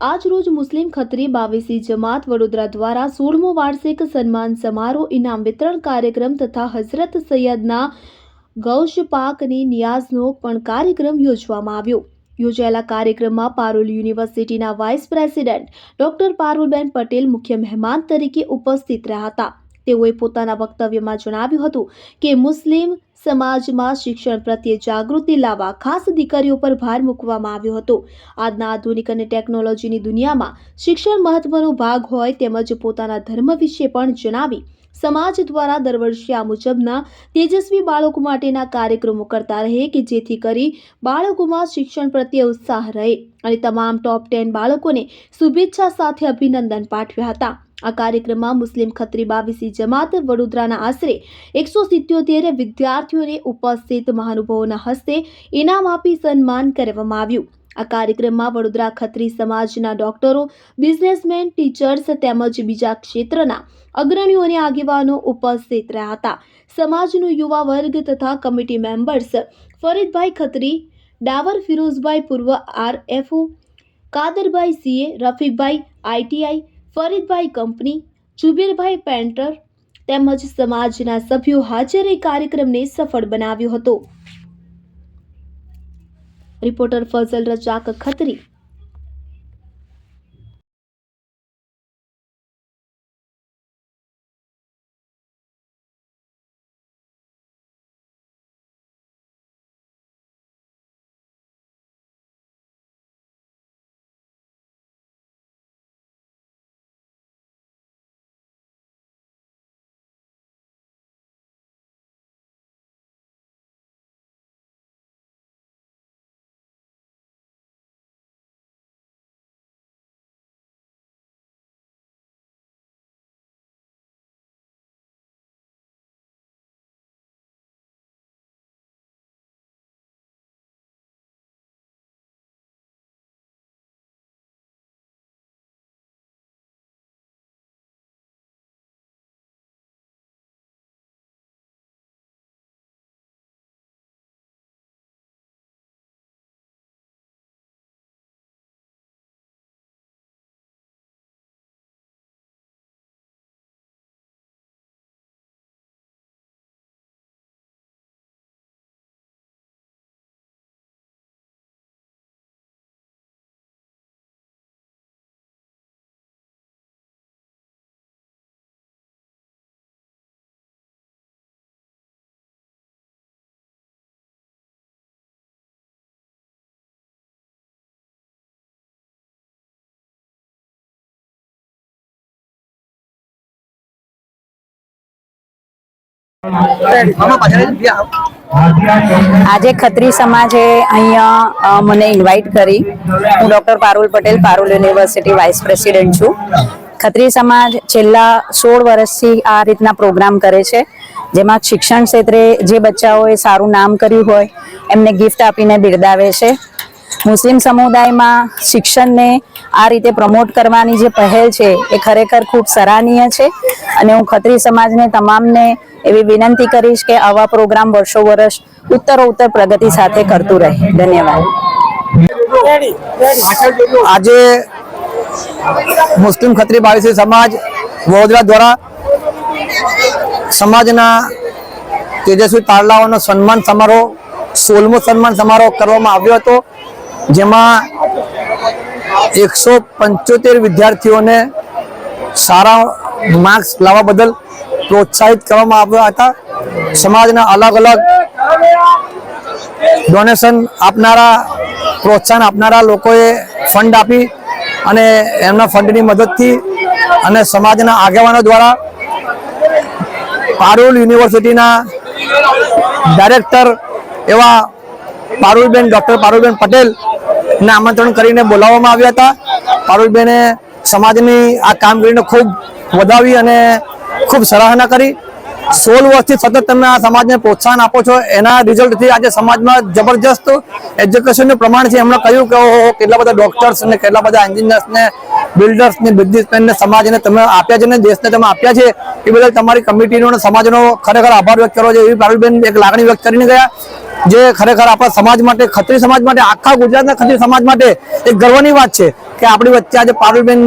આજરોજ મુસ્લિમ ખત્રી બાવીસી જમાત વડોદરા દ્વારા સોળમો વાર્ષિક સન્માન સમારોહ ઇનામ વિતરણ કાર્યક્રમ તથા હઝરત સૈયદના ગૌશ પાકની નિયાઝનો પણ કાર્યક્રમ યોજવામાં આવ્યો. યોજાયેલા કાર્યક્રમમાં પારુલ યુનિવર્સિટીના vice president doctor Parulben Patel મુખ્ય મહેમાન તરીકે ઉપસ્થિત રહ્યા હતા. તેઓએ પોતાના વક્તવ્યમાં જણાવ્યું હતું કે મુસ્લિમ સમાજમાં શિક્ષણ પ્રત્યે જાગૃતિ લાવવા ખાસ દીકરીઓ પર ભાર મૂકવામાં આવ્યો હતો. આજના આધુનિક અને ટેકનોલોજીની દુનિયામાં શિક્ષણ મહત્વનો ભાગ હોય તેમજ પોતાના ધર્મ વિશે પણ જણાવી સમાજ દ્વારા દર વર્ષે આ મુજબના તેજસ્વી બાળકો માટેના કાર્યક્રમો કરતા રહે કે જેથી કરી બાળકોમાં શિક્ષણ પ્રત્યે ઉત્સાહ રહે. અને તમામ ટોપ ટેન બાળકોને શુભેચ્છા સાથે અભિનંદન પાઠવ્યા હતા. આ કાર્યક્રમમાં મુસ્લિમ ખત્રી બાવીસી જમાત વડોદરાના આશરે એકસો સિત્યોતેર વિદ્યાર્થીઓને ઉપસ્થિત મહાનુભાવોના હસ્તે ઇનામ આપી સન્માન કરવામાં આવ્યું. આ કાર્યક્રમમાં વડોદરા ખત્રી સમાજના ડોક્ટરો, બિઝનેસમેન, ટીચર્સ તેમજ બીજા ક્ષેત્રના અગ્રણીઓ અને આગેવાનો ઉપસ્થિત રહ્યા હતા. સમાજનું યુવા વર્ગ તથા કમિટી મેમ્બર્સ ફરીદભાઈ ખત્રી, ડાવર ફિરોઝભાઈ પૂર્વ RFO, Kadarbhai CA, Rafiqbhai ITI Faridbhai company Jubirbhai painter તેમજ સમાજના સભ્યો હાજર એ કાર્યક્રમને સફળ બનાવ્યો હતો. રિપોર્ટર ફઝલ રજાક ખત્રી આજે ખત્રી સમાજે અહીંયા મને ઇન્વાઇટ કરી. હું doctor Parul Patel, Parul university vice president છું. ખત્રી સમાજ છેલ્લા સોળ વર્ષથી આ રીતના પ્રોગ્રામ કરે છે, જેમાં શિક્ષણ ક્ષેત્રે જે બચ્ચાઓએ સારું નામ કર્યું હોય, એમને ગિફ્ટ આપીને બિરદાવે છે. મુસ્લિમ સમુદાયમાં શિક્ષણને આ રીતે પ્રમોટ કરવાની જે પહેલ છે, એ ખરેખર ખૂબ સરાહનીય છે. અને હું ખત્રી સમાજને તમામને એવી વિનંતી કરીશ કે આવા પ્રોગ્રામ વર્ષો વર્ષ ઉત્તરોત્તર પ્રગતિ સાથે કરતું રહે. ધન્યવાદ. આજે મુસ્લિમ ખત્રી બાવીસી સમાજ વડોદરા દ્વારા સમાજના તેજસ્વી તારલાઓનો સન્માન સમારોહ સોળમો સન્માન સમારોહ કરવામાં આવ્યો હતો જેમાં એકસો પંચોતેર વિદ્યાર્થીઓને સારા માર્ક્સ લાવવા બદલ પ્રોત્સાહિત કરવામાં આવ્યા હતા. સમાજના અલગ અલગ ડોનેશન આપનારા, પ્રોત્સાહન આપનારા લોકોએ ફંડ આપી અને એમના ફંડની મદદથી અને સમાજના આગેવાનો દ્વારા પારુલ યુનિવર્સિટીના ડાયરેક્ટર એવા પારુલબેન ડૉક્ટર પારુલબેન પટેલને આમંત્રણ કરીને બોલાવવામાં આવ્યા હતા. પારુલબેને સમાજની આ કામગીરીને ખૂબ વધાવી અને ખૂબ સરાહના કરી. સોળ વર્ષથી સતત તમે આ સમાજને પ્રોત્સાહન આપો છો. એના રિઝલ્ટથી આજે સમાજમાં જબરજસ્ત એજ્યુકેશનનું પ્રમાણ છે. એમણે કહ્યું કે કેટલા બધા ડોક્ટર્સ ને, કેટલા બધા એન્જિનિયર્સ ને બિલ્ડર્સ ને બિઝનેસમેન ને સમાજને તમે આપ્યા છે ને દેશને તમે આપ્યા છે. એ બદલ તમારી કમિટીનો અને સમાજનો ખરેખર આભાર વ્યક્ત કરવો છે એવી પારુલબેન એક લાગણી વ્યક્ત કરીને ગયા, જે ખરેખર આપણા સમાજ માટે, ખત્રી સમાજ માટે, આખા ગુજરાતના ખત્રી સમાજ માટે એક ગર્વની વાત છે કે આપણી વચ્ચે આજે પારુલબેન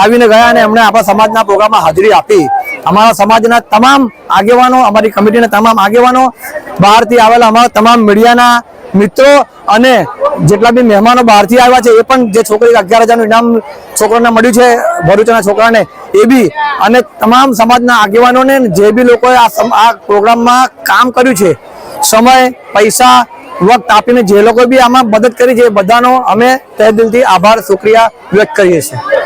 આવીને ગયા અને એમણે આપણા સમાજના પ્રોગ્રામમાં હાજરી આપી. અમારા સમાજના તમામ આગેવાનો, અમારી કમિટીના તમામ આગેવાનો બહારથી આવેલા અમારા તમામ મીડિયાના મિત્રો અને જેટલા બી મહેમાનો બહારથી આવ્યા છે, એ પણ જે છોકરી અગિયાર હજારનું ઇનામ છોકરાને મળ્યું છે, ભરૂચના છોકરાને, એ બી અને તમામ સમાજના આગેવાનોને જે બી લોકોએ આ પ્રોગ્રામમાં કામ કર્યું છે, સમય, પૈસા, વખત આપીને જે લોકો બી આમાં મદદ કરી છે, એ બધાનો અમે તહે દિલથી આભાર, શુક્રિયા વ્યક્ત કરીએ છીએ.